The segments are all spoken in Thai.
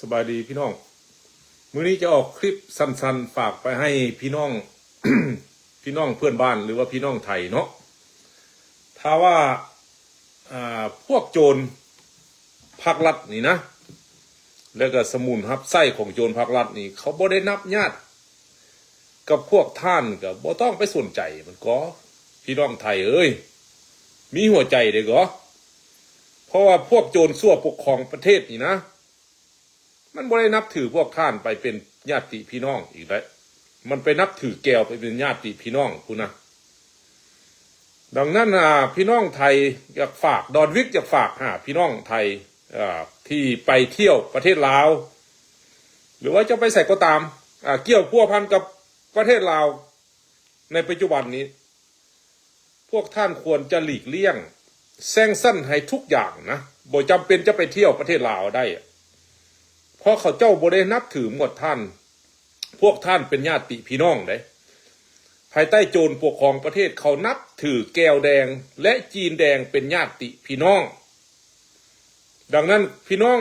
สบายดีพี่น้อง มื้อนี้จะออกคลิปสั้นๆฝากไปให้พี่น้อง พี่น้องเพื่อนบ้านหรือว่าพี่น้องไทยเนาะถ้าว่าพวกโจรพักรัฐนี่นะ แล้วก็สมุนฮับไส้ของโจรพักรัฐนี่ เขาบ่ได้นับญาติกับพวกท่านก็บ่ต้องไปสนใจมันก็ พี่น้องไทยเอ้ย มีหัวใจเด้อก็เพราะว่าพวกโจรสั่วปกครองประเทศนี่นะ มันบ่ได้นับถือพวกท่านไปเป็นญาติพี่น้องอีกแล้วมันไปนับถือแก้วไปเป็นญาติพี่น้องคุณนะดังนั้นอ่าพี่น้องไทยอยากฝากดอนวิกอยากฝากหาพี่น้องไทยอ่าที่ไปเที่ยวประเทศลาว หรือว่าจะไปใส่ก็ตามอ่าเกี่ยวพัวพันกับประเทศลาวในปัจจุบันนี้ พวกท่านควรจะหลีกเลี่ยงแซงสั้นให้ทุกอย่างนะบ่จำเป็นจะไปเที่ยวประเทศลาวได้ ราะเขาเจ้าบรินับถือหมดท่าน พวกท่านเป็นญาติพี่น้องเลยภายใต้โจรปกครองประเทศเขานับถือแก้วแดงและจีนแดงเป็นญาติพี่น้อง ดังนั้นพี่น้อง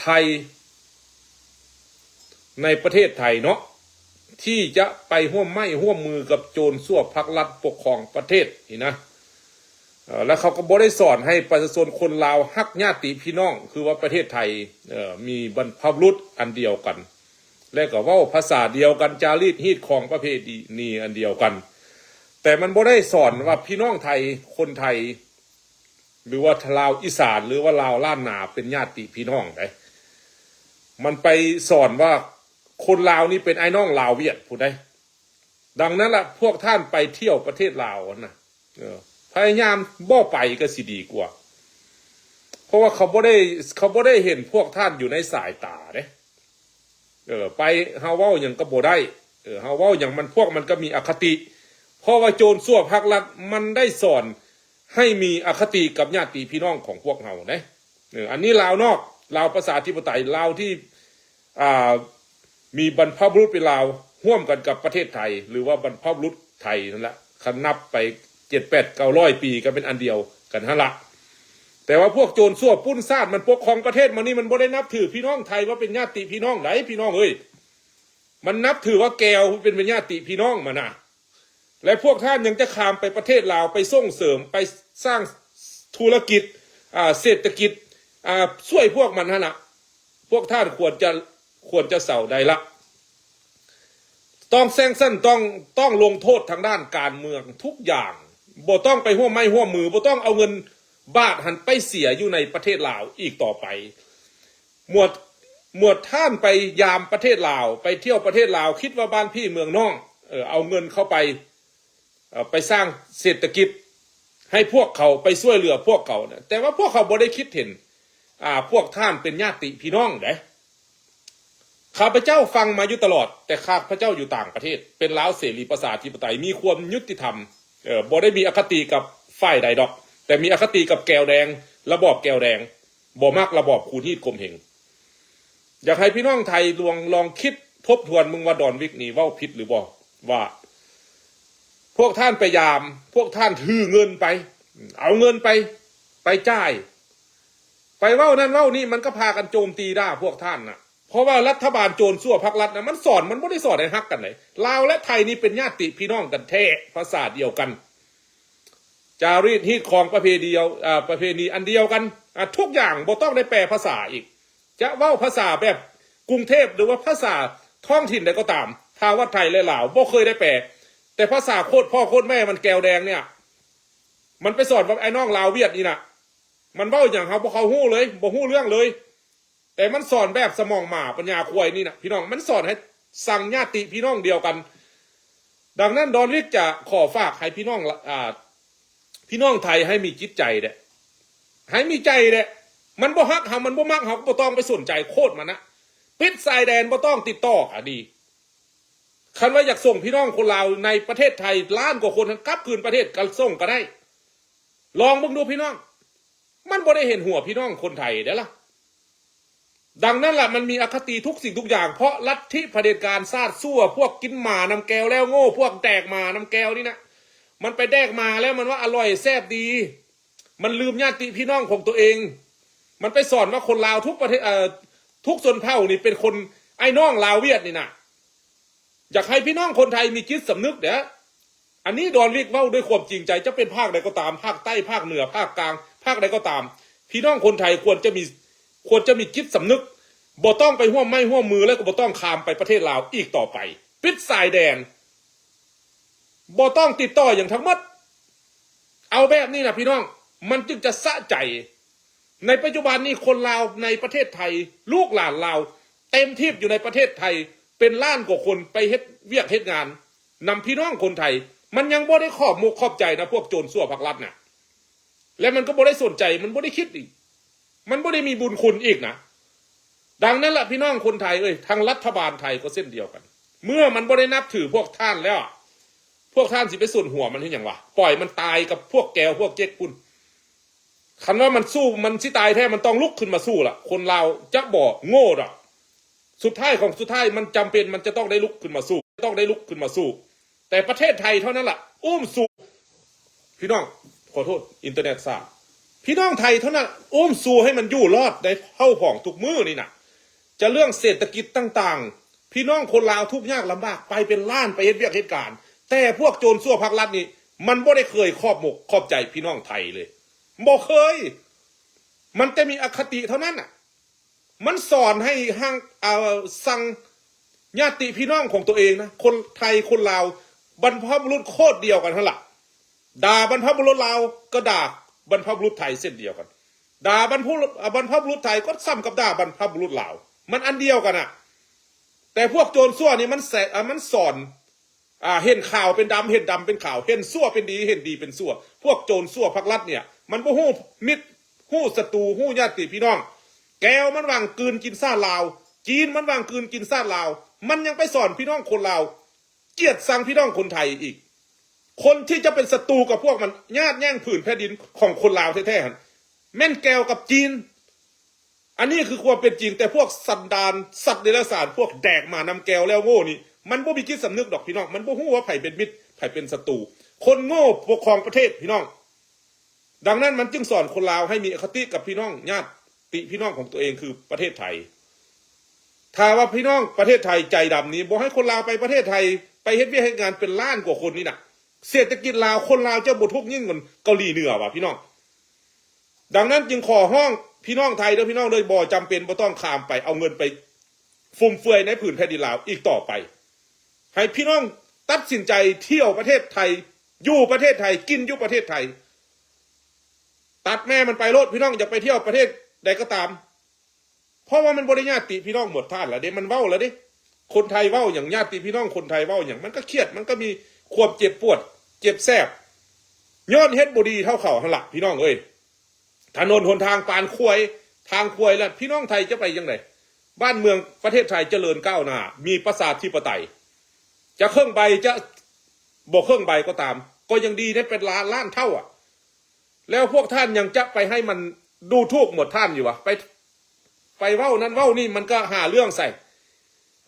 ไทย ในประเทศไทยเนาะที่จะไปห่วมไม่ห่วมมือกับโจรสั่วพักรัฐปกครองประเทศนี่นะ แล้วเขาก็บ่ได้สอนให้ประชาชนคนลาวฮักญาติพี่น้อง คือว่าประเทศไทยมีบรรพบุรุษอันเดียวกัน และก็ว่าภาษาเดียวกันจารีตฮีดของประเพณีอันเดียวกัน แต่มันบ่ได้สอนว่าพี่น้องไทยคนไทย หรือว่าลาวอีสานหรือว่าลาวล้านนาเป็นญาติพี่น้องไดมันไปสอนว่าคนลาวนี่เป็นไอ้น้องลาวเวียดผู้ใดดังนั้นละพวกท่านไปเที่ยวประเทศลาวนะเออ พยายามบ่ไปก็สิดีกว่า เพราะว่าเขาบ่ได้เขาบ่ได้เห็นพวกท่านอยู่ในสายตาเด้เออไปเฮาเว้าหยังก็บ่ได้เออเฮาเว้าหยังมันพวกมันก็มีอคติ เพราะว่าโจรสั่วพักรัฐมันได้สอนให้มีอคติกับญาติพี่น้องของพวกเฮาเด้เอออันนี้ลาวนอกลาวประชาธิปไตยลาวที่อ่ามีบรรพบุรุษเป็นลาวร่วมกันกับประเทศไทย หรือว่าบรรพบุรุษไทยนั่นแหละคันนับไป เจ็ดแปดเก้าร้อยปีก็เป็นอันเดียวกันฮะละแต่ว่าพวกโจรสั่วปุ้นซาดมันปกครองประเทศมันนี่มันบ่ได้นับถือพี่น้องไทยว่าเป็นญาติพี่น้องไหนพี่น้องเอ้ยมันนับถือว่าแกวเป็นเป็นญาติพี่น้องมานะและพวกท่านยังจะขามไปประเทศลาวไปส่งเสริมไปสร้างธุรกิจอ่าเศรษฐกิจอ่าช่วยพวกมันฮะนะพวกท่านควรจะควรจะเสาใดละต้องแซงสั้นต้องต้องลงโทษทางด้านการเมืองทุกอย่าง บ่ต้องไปห่วมไม่ห่วมมือบ่ต้องเอาเงินบาทหันไปเสียอยู่ในประเทศลาวอีกต่อไป หมวดหมวดท่านไปยามประเทศลาว ไปเที่ยวประเทศลาว คิดว่าบ้านพี่เมืองน้องเออเอาเงินเข้าไปเออไปสร้างเศรษฐกิจให้พวกเขาไปช่วยเหลือพวกเขานะแต่ว่าพวกเขาบ่ได้คิดเห็นอ่าพวกท่านเป็นญาติพี่น้องเด้ข้าพเจ้าฟังมาอยู่ตลอด แต่ข้าพเจ้าอยู่ต่างประเทศ เป็นลาวเสรีประชาธิปไตยมีความยุติธรรม เออบ่ได้มีอคติกับฝ่ายใดดอก แต่มีอคติกับแก้วแดง ระบอบแก้วแดงบ่มักระบอบคูนีดกลมเหงอยากให้พี่น้องไทยลองลองคิดทบทวนมึงว่าดอนวิกนี่เว่าผิดหรือบ่ว่า พวกท่านไปยาม พวกท่านถือเงินไป เอาเงินไป ไปจ่าย ไปเว่านั่นเว่านี่มันก็พากันโจมตีได้พวกท่านน่ะ เพราะว่ารัฐบาลโจรสั่วพักรัฐนะมันสอนมันไม่ได้สอนให้ฮักกันเลยลาวและไทยนี่เป็นญาติพี่น้องกันแท้ภาษาเดียวกัน จารีตฮีดของประเพณีเดียวอ่าประเพณีอันเดียวกันทุกอย่างบ่ต้องได้แปลภาษาอีก จะเว่าภาษาแบบกรุงเทพหรือว่าภาษาท้องถิ่นใดก็ตามถ้าว่าไทยและลาวบ่เคยได้แปลแต่ภาษาโคตรพ่อโคตรแม่มันแก้วแดงเนี่ย มันไปสอนว่าไอ้น้องลาวเวียดนี่นะมันเบ้าอย่างเขาบ่เขาหู้เลยบ่หู้เรื่องเลย แต่มันสอนแบบสมองหมาปัญญาควายนี่นะพี่น้องมันสอนให้สั่งญาติพี่น้องเดียวกัน ดังนั้นดอนลิกจะขอฝากให้พี่น้องอ่าพี่น้องไทยให้มีจิตใจเด้ให้มีใจเด้มันบ่ฮักเฮามันบ่มักเฮาก็บ่ต้องไปสนใจโคตรมันนะปิดสายแดนบ่ต้องติดต่ออะดีคันว่าอยากส่งพี่น้องคนลาวในประเทศไทยล้านกว่าคนกลับคืนประเทศกันส่งก็ได้ ลองเบิ่งดูพี่น้อง มันบ่ได้เห็นหัวพี่น้องคนไทยเด้อล่ะ ดังนั้นแหละมันมีอคติทุกสิ่งทุกอย่าง เพราะลัทธิเผด็จการซาดซั่ว พวกกินหมานำแก้วแล้วโง่ พวกแดกหมานำแก้วนี่นะมันไปแดกมาแล้วมันว่าอร่อยแซ่บดี มันลืมญาติพี่น้องของตัวเอง มันไปสอนว่าคนลาวทุกประเทศเอ่อทุกชนเผ่านี่เป็นคนไอ้น้องลาวเวียดนี่นะอยากให้พี่น้องคนไทยมีจิตสำนึกเดี๋ยวอันนี้ดอนวิกเว้าด้วยความจริงใจจะเป็นภาคใดก็ตาม ภาคใต้ภาคเหนือภาคกลาง ภาคใดก็ตาม พี่น้องคนไทยควรจะมี ควรจะมีจิตสำนึกบ่ต้องไปห่วมไม้ห่วมมือแล้วก็บ่ต้องข้ามไปประเทศลาวอีกต่อไป ปิดสายแดนบ่ต้องติดต่ออย่างทั้งหมด เอาแบบนี้นะพี่น้อง มันจึงจะสะใจ ในปัจจุบันนี้คนลาวในประเทศไทย ลูกหลานลาวเต็มทิพอยู่ในประเทศไทย เป็นล้านกว่าคนไปเฮ็ดเวียกเฮ็ดงานนำพี่น้องคนไทย มันยังบ่ได้ขอบมกขอบใจนะพวกโจรสั่วพักรัฐน่ะ และมันก็บ่ได้สนใจมันบ่ได้คิดอีก มันบ่ได้มีบุญคุณอีกนะ ดังนั้นแหละพี่น้องคนไทยเอ้ยทางรัฐบาลไทยก็เส้นเดียวกัน เมื่อมันบ่ได้นับถือพวกท่านแล้ว พวกท่านสิไปส่วนหัวมันที่อย่างวะปล่อยมันตายกับพวกแกวพวกเจ๊กคุณคันว่ามันสู้มันสิตายแท้มันต้องลุกขึ้นมาสู้ล่ะคนเราวจะบอกโง่ดอกสุดท้ายของสุดท้ายมันจำเป็นมันจะต้องได้ลุกขึ้นมาสู้ ต้องได้ลุกขึ้นมาสู้ แต่ประเทศไทยเท่านั้นแหละอุ้มสู้พี่น้องขอโทษ อินเทอร์เน็ตซา พี่น้องไทยเท่านั้นอุ้มสู้ให้มันอยู่รอดได้เท่าผ่องทุกมือนี่นะจะเรื่องเศรษฐกิจต่างๆ พี่น้องคนลาวทุกยากลำบากไปเป็นล้านไปเฮ็ดเวียกเหตุการณ์ แต่พวกโจรสั่วพักรัฐนี่ มันบ่ได้เคยครอบหมกครอบใจพี่น้องไทยเลยบ่เคย มันจะมีอคติเท่านั้นอะ มันสอนให้ห้างเอ่อสั่งญาติพี่น้องของตัวเองนะคนไทยคนลาวบรรพบุรุษโคตรเดียวกันทั้งหละด่าบรรพบุรุษลาวก็ด่า บรรพบุรุษไทยเส้นเดียวกันด่าบรรพบุรุษบรพบุรุษไทยก็ซ้ำกับด่าบรรพบุรุษลาว มันอันเดียวกันอะแต่พวกโจรสั่วนี่มันแสอะมันสอนอ่าเห็นข่าวเป็นดำเห็นดำเป็นข่าว เห็นสั่วเป็นดีเห็นดีเป็นสั่ว พวกโจรสั่วพักรัฐเนี่ย มันบ่ฮู้มิตรฮู้ศัตรูฮู้ญาติพี่น้อง แก้วมันวางกืนกินซ่าลาว จีนมันวางกืนกินซ่าลาว มันยังไปสอนพี่น้องคนลาวเกียดสังพี่น้องคนไทยอีก คนที่จะเป็นศัตรูกับพวกมันญาติแย่งผืนแผ่นดินของคนลาวแท้ๆแม่นแก้วกับจีน อันนี้คือความเป็นจริงแต่พวกสันดานสัตว์เดรัจฉานพวกแดกมานำแก้วแล้วโง่นี่ มันบ่มีจิตสำนึกดอกพี่น้อง มันบ่ฮู้ว่าไผเป็นมิตรไผเป็นศัตรูคนโง่ปกครองประเทศพี่น้อง ดังนั้นมันจึงสอนคนลาวให้มีอคติกับพี่น้องญาติพี่น้องของตัวเองคือประเทศไทย ถ้าว่าพี่น้องประเทศไทยใจดำนี้บอกให้คนลาวไปประเทศไทย ไปเฮ็ดเวียกเฮ็ดงานเป็นล้านกว่าคนนี่นะ เศรษฐกิจลาวคนลาวจะบ่ทุกยิ่งกว่าเกาหลีเหนือว่ะพี่น้อง ดังนั้นจึงขอห้องพี่น้องไทยเด้อพี่น้องเลยบ่จำเป็นบ่ต้องข้ามไปเอาเงินไปฟุ่มเฟือยในผืนแผ่นดินลาวอีกต่อไป ให้พี่น้องตัดสินใจเที่ยวประเทศไทย อยู่ประเทศไทยกินอยู่ประเทศไทย ตัดแม่มันไปโลดพี่น้องอยากไปเที่ยวประเทศใดก็ตาม เพราะว่ามันบริญาติพี่น้องหมดท่านแล้วเด้มันเว้าแล้วเด้คนไทยเว้าอย่างญาติพี่น้องคนไทยเว้าอย่างมันก็เครียดมันก็มีความเจ็บปวด เจ็บแสบย้อนเฮ็ดบดีเท่าเข่าหันหลักพี่น้องเอ้ยถนนหนทางปานควย ทางควยแล้วพี่น้องไทยจะไปยังไงบ้านเมืองประเทศไทยเจริญก้าวหน้า มีประสาทที่ปไตย จะเครื่องใบจะบอกเครื่องใบก็ตาม ก็ยังดีได้เป็นล้านล้านเท่าอะ แล้วพวกท่านยังจะไปให้มันดูทุกหมดท่านอยู่วะไป ไปเว้านั้นเว้านี่มันก็หาเรื่องใส่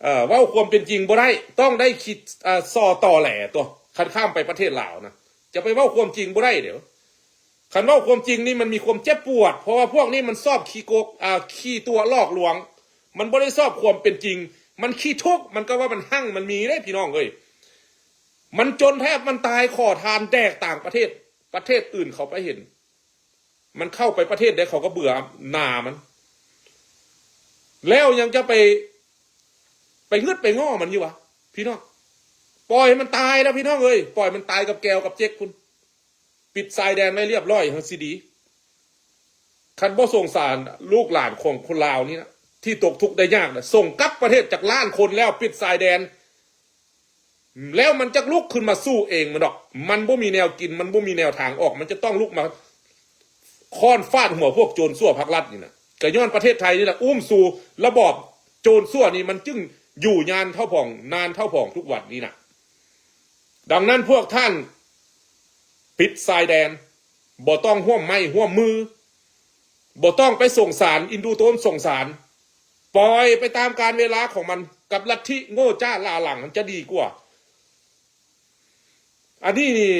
เอ่อเว้าความเป็นจริงบ่ได้ ต้องได้คิดอ่าซอต่อแหล่ตัว คันข้ามไปประเทศลาวนะจะไปเว้าความจริงบ่ได้เดี๋ยวคันเว้าความจริงนี่มันมีความเจ็บปวด เพราะว่าพวกนี้มันชอบขี้โกกอ่าขี้ตัวลอกลวง มันบ่ได้ชอบความเป็นจริง มันขี้ทุกข์มันก็ว่ามันหั่งมันมีได้พี่น้องเอ้ยมันจนแทบมันตายขอทานแดกต่างประเทศ ประเทศอื่นเขาไปเห็น มันเข้าไปประเทศใดเขาก็เบื่อหนามัน แล้วยังจะไป ไปงึดไปง้อมันอยู่วะพี่น้อง ปล่อยมันตายแล้วพี่น้องเอ้ยปล่อยมันตายกับแกวกับเจ๊กคุณ ปิดทรายแดนไว้เรียบร้อยฮังซีดีคันบ่ส่งสารลูกหลานของคนลาวนี่นะที่ตกทุกข์ได้ยากนะส่งกลับประเทศจากล้านคนแล้วปิดทรายแดน แล้วมันจะลุกขึ้นมาสู้เองมันดอก มันบ่มีแนวกิน มันบ่มีแนวทางออก มันจะต้องลุกมาค้อนฟาดหัวพวกโจรสั่วพักรัฐนี่นะก็ย้อนประเทศไทยนี่แหละอุ้มสู่ระบอบโจรสั่วนี่มันจึงอยู่ยานเท่าผ่องนานเท่าผ่องทุกวันนี้นะ ดังนั้นพวกท่านปิดทรายแดนบ่ต้องห่วมไม้ห่วมมือบ่ต้องไปส่งสาร อินดูโตนส่งสาร ปล่อยไปตามการเวลาของมันกับลัทธิโง่จ้าลาหลังมันจะดีกว่า อันนี้นี่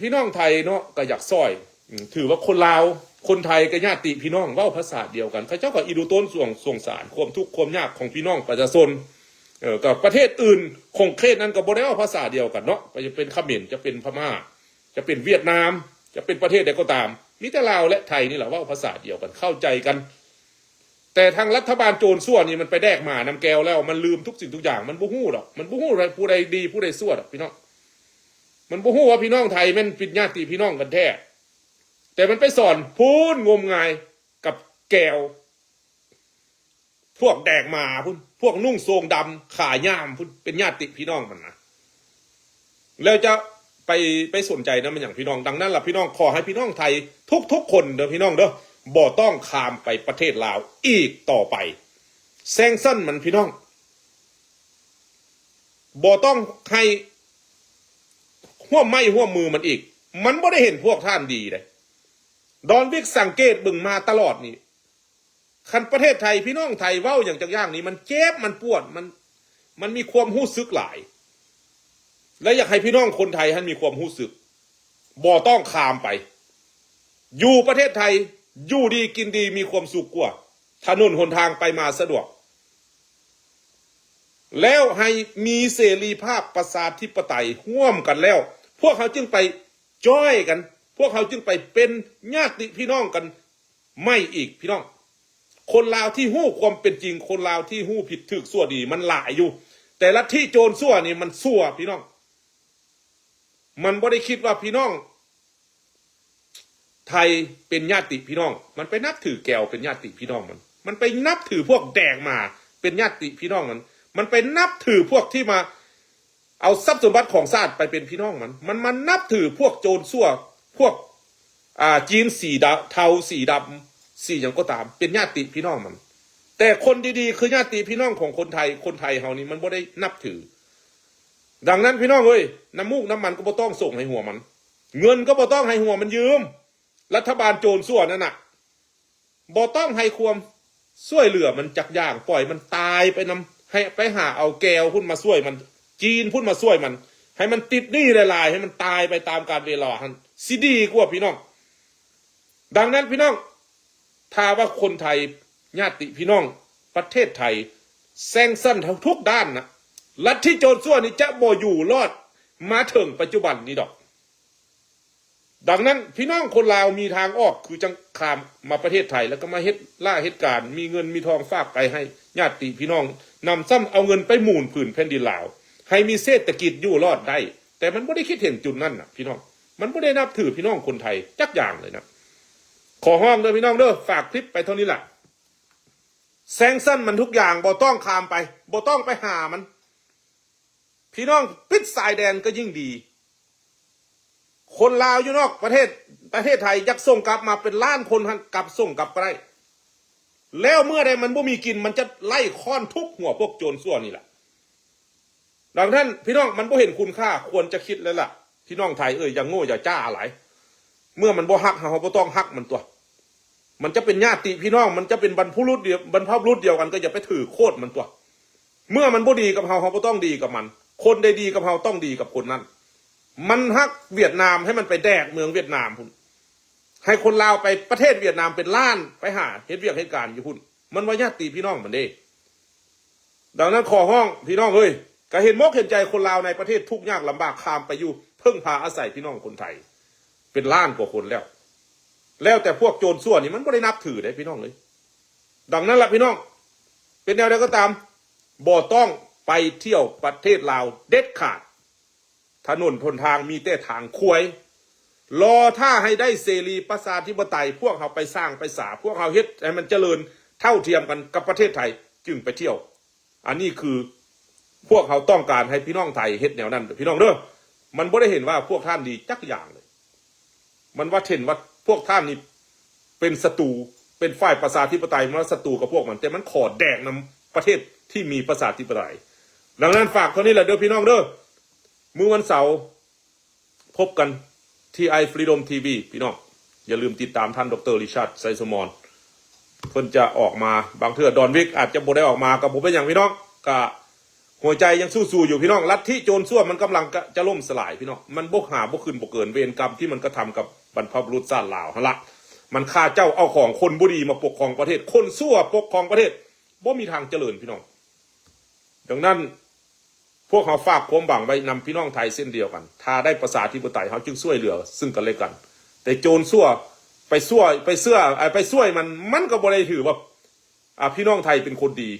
พี่น้องไทยเนาะก็อยากซอยอืมถือว่าคนลาวคนไทยกับญาติพี่น้องเว้าภาษาเดียวกันเขาเจ้าก็อีดูโต้นส่งส่งสารความทุกข์ความยากของพี่น้องประชาชน เออกับประเทศอื่นคงเคสนั้นก็บ่ได้เว่าภาษาเดียวกันเนาะจะเป็นเขมรจะเป็นพม่า จะเป็นเวียดนาม จะเป็นประเทศใดก็ตามมีแต่ลาวและไทยนี่แหละว่าภาษาเดียวกันเข้าใจกัน แต่ทางรัฐบาลโจรส่วนนี่มันไปแดกหมานำแก้วแล้วมันลืมทุกสิ่งทุกอย่างมันบ่ฮู้ดอกมันบ่ฮู้อะไรผู้ใดดีผู้ใดซั่วดพี่น้องมันบ่ฮู้ว่าพี่น้องไทยแม่นป็นญาติพี่น้องกันแท้แต่มันไปสอนพูนงมงายกับแก้วพวกแดกหมาพุ่น วกนุ่งโทรงดำขาย่ามเป็นญาติพี่น้องมันนะแล้วจะไปไปสนใจนะมันอย่างพี่น้องดังนั้นล่ะพี่น้องขอให้พี่น้องไทย ทุกๆคนเด้อพี่น้องเด้อบ่ต้องข้ามไปประเทศลาวอีกต่อไปแซงสั้นมันพี่น้องบ่ต้องให้หัวไม้หัวมือมันอีก มันบ่ได้เห็นพวกท่านดีเลยดอนวิกสังเกตบึงมาตลอดนี่ คันประเทศไทยพี่น้องไทยเว้าอย่างจังย่างนี้ มันเจ็บมันปวดมันมันมีความหู้สึกหลาย และอยากให้พี่น้องคนไทยท่านมีความหู้สึกบ่ต้องขามไป อยู่ประเทศไทยอยู่ดีกินดีมีความสุขกว่าถนนหนทางไปมาสะดวก แล้วให้มีเสรีภาพประชาธิปไตยห่วมกันแล้ว พวกเขาจึงไปจ้อยกัน พวกเขาจึงไปเป็นญาติพี่น้องกัน ไม่อีกพี่น้อง คนลาวที่หู้ความเป็นจริง คนลาวที่หู้ผิดถึกสั่วดี มันหลายอยู่ แต่ละที่โจรสั่วนี่มันสั่วพี่น้อง มันบ่ได้คิดว่าพี่น้อง ไทยเป็นญาติพี่น้อง มันไปนับถือแก้วเป็นญาติพี่น้องมัน มันไปนับถือพวกแดงมา เป็นญาติพี่น้องมัน มันไปนับถือพวกที่มา เอาทรัพย์สมบัติของชาติไปเป็นพี่น้องมัน มันมันนับถือพวกโจรสั่วพวก อ่าจีนสีดำเทาสีดำ สี่อย่างก็ตาม เป็นญาติพี่น้องมัน แต่คนดีๆ คือญาติพี่น้องของคนไทย คนไทยเฮานี่มันบ่ได้นับถือ ดังนั้นพี่น้องเอ้ยน้ำมูกน้ำมันก็บ่ต้องส่งให้หัวมัน เงินก็บ่ต้องให้หัวมันยืม รัฐบาลโจรส่วนนั่นน่ะบ่ต้องให้ความช่วยเหลือมันจักอย่างปล่อยมันตายไปนำให้ไปหาเอาแก้วพุ่นมาช่วยมัน จีนพุ่นมาช่วยมัน ให้มันติดหนี้หลายๆให้มันตายไปตามการเวลาหันสิดีกว่าพี่น้อง ดังนั้นพี่น้อง ถ้าว่าคนไทยญาติพี่น้องประเทศไทยแซงสั้นทุกด้านนะลัทธิโจรส่วนนี้จะบ่อยู่รอดมาถึงปัจจุบันนี้ดอก ดังนั้นพี่น้องคนลาวมีทางออกคือจังคามมาประเทศไทยแล้วก็มาเฮ็ดล่าเหตุการณ์มีเงินมีทองฝากไปให้ญาติพี่น้องนำซ้ำเอาเงินไปหมุนผืนแผ่นดินลาว ให้มีเศรษฐกิจอยู่รอดได้ แต่มันไม่ได้คิดเห็นจุดนั้นนะพี่น้อง มันไม่ได้นับถือพี่น้องคนไทยจักอย่างเลยนะ ขอห้องเด้อพี่น้องเด้อฝากคลิปไปเท่านี้แหละแซงสั้นมันทุกอย่างบ่ต้องคามไปบ่ต้องไปหามัน พี่น้องปิดสายแดนก็ยิ่งดี คนลาวอยู่นอกประเทศประเทศไทยยักส่งกลับมาเป็นล้านคนหันกลับส่งกลับไปแล้วเมื่อใดมันบ่มีกินมันจะไล่ค้อนทุกหัวพวกโจรส่วนนี่แหละดังนั้นพี่น้องมันบ่เห็นคุณค่าควรจะคิดแล้วล่ะ พี่น้องไทยเอ้ยอย่าโง่อย่าจ้าอะไรเมื่อมันบ่ฮักเราก็ต้องฮักมันตัว มันจะเป็นญาติพี่น้อง มันจะเป็นบรรพบุรุษเดียวบรรพบุรุษเดียวกันก็อย่าไปถือโคตรมันตัว เมื่อมันบ่ดีกับเราเราก็ต้องดีกับมัน คนใดดีกับเราต้องดีกับคนนั้น มันฮักเวียดนามให้มันไปแดกเมืองเวียดนามพุ่นให้คนลาวไปประเทศเวียดนามเป็นล้านไปหาเฮ็ดเวียกเหตุการณ์อยู่พุ่น มันว่าญาติพี่น้องมันเด้ ดังนั้นขอห้องพี่น้องเอ้ยก็เห็นมกเห็นใจคนลาวในประเทศทุกยากลำบากข้ามไปอยู่ เพิ่งพาอาศัยพี่น้องคนไทย เป็นล้านกว่าคนแล้ว แล้วแต่พวกโจรส่วนนี่มันไม่ได้นับถือได้พี่น้องเลย ดังนั้นแหละพี่น้อง เป็นแนวใดก็ตามบ่ต้องไปเที่ยวประเทศลาวเด็ดขาด ถนนทนทางมีแต่ทางควย รอถ้าให้ได้เสรีประชาธิปไตย พวกเขาไปสร้างไปสา พวกเขาเฮ็ดให้มันเจริญเท่าเทียมกันกับประเทศไทยจึงไปเที่ยว อันนี้คือพวกเขาต้องการให้พี่น้องไทยเฮ็ดแนวนั้น พี่น้องเด้อมันไม่ได้เห็นว่าพวกท่านดีจักอย่างเลย มันว่าเห็นว่า พวกท่านนี่เป็นศัตรูเป็นฝ่ายประชาธิปไตยมันศัตรูกับพวกมัน แต่มันขอแดกนำประเทศที่มีประชาธิปไตยดังนั้นฝากเท่านี้แหละเด้อพี่น้องเด้อมื้อวันเสาร์พบกันที่ไอฟรีดอมทีวีพี่น้องอย่าลืมติดตามท่านดรริชาร์ดไซสมอนเพิ่นจะออกมาบางเทื่อดอนวิกอาจจะบ่ได้ออกมากับผมเป็นอย่างพี่น้องก็หัวใจยังสู้ๆอยู่พี่น้องลัทธิโจรส่วนมันกำลังจะล่มสลายพี่น้องมันบกหาบกขึ้นบกเกินเวรกรรมที่มันกระทำกับ บรรพบุรุษชาติลาวฮะละมันฆ่าเจ้าเอาของคนบุรีมาปกครองประเทศ คนซั่วปกครองประเทศบ่มีทางเจริญพี่น้อง ดังนั้นพวกเขาฝากความหวังไว้นำพี่น้องไทยเส้นเดียวกัน ถ้าได้ประสาธิปไตยเขาจึงช่วยเหลือ ซึ่งกันและกัน แต่โจรซั่วไปซั่วไปเสื้ออ่อไปช่วยมันมันก็บ่ได้ถือว่าพี่น้องไทยเป็นคนดี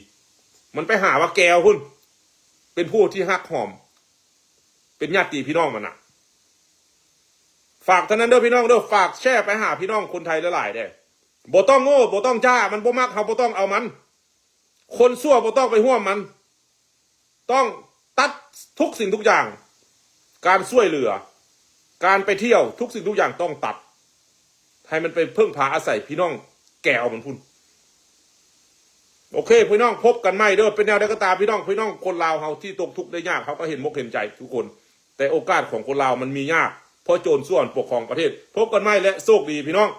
มันไปหาว่าแกวพุ่นเป็นผู้ที่ฮักหอม เป็นญาติพี่น้องมันอะ ฝากเท่านั้นเด้อพี่น้องเด้อฝากแชร์ไปหาพี่น้องคนไทยหลายๆเด้อบ่ต้องโง่บ่ต้องจ้า มันบ่มักเฮาบ่ต้องเอามัน คนซั่วบ่ต้องไปห่วมมัน ต้องตัดทุกสิ่งทุกอย่าง การช่วยเหลือ การไปเที่ยวทุกสิ่งทุกอย่างต้องตัด ให้มันไปเพิ่งพาอาศัยพี่น้องแก่เอามันพุ่นโอเคพี่น้องพบกันไม่เด้อเป็นแนวใดก็ตามพี่น้องพี่น้องคนลาวเฮาที่ตกทุกข์ได้ยากเขาก็เห็นมกเห็นใจทุกคน แต่โอกาสของคนลาวมันมียาก เพราะโจรส่วนปกครองประเทศ พบกันไม่และโชคดีพี่น้อง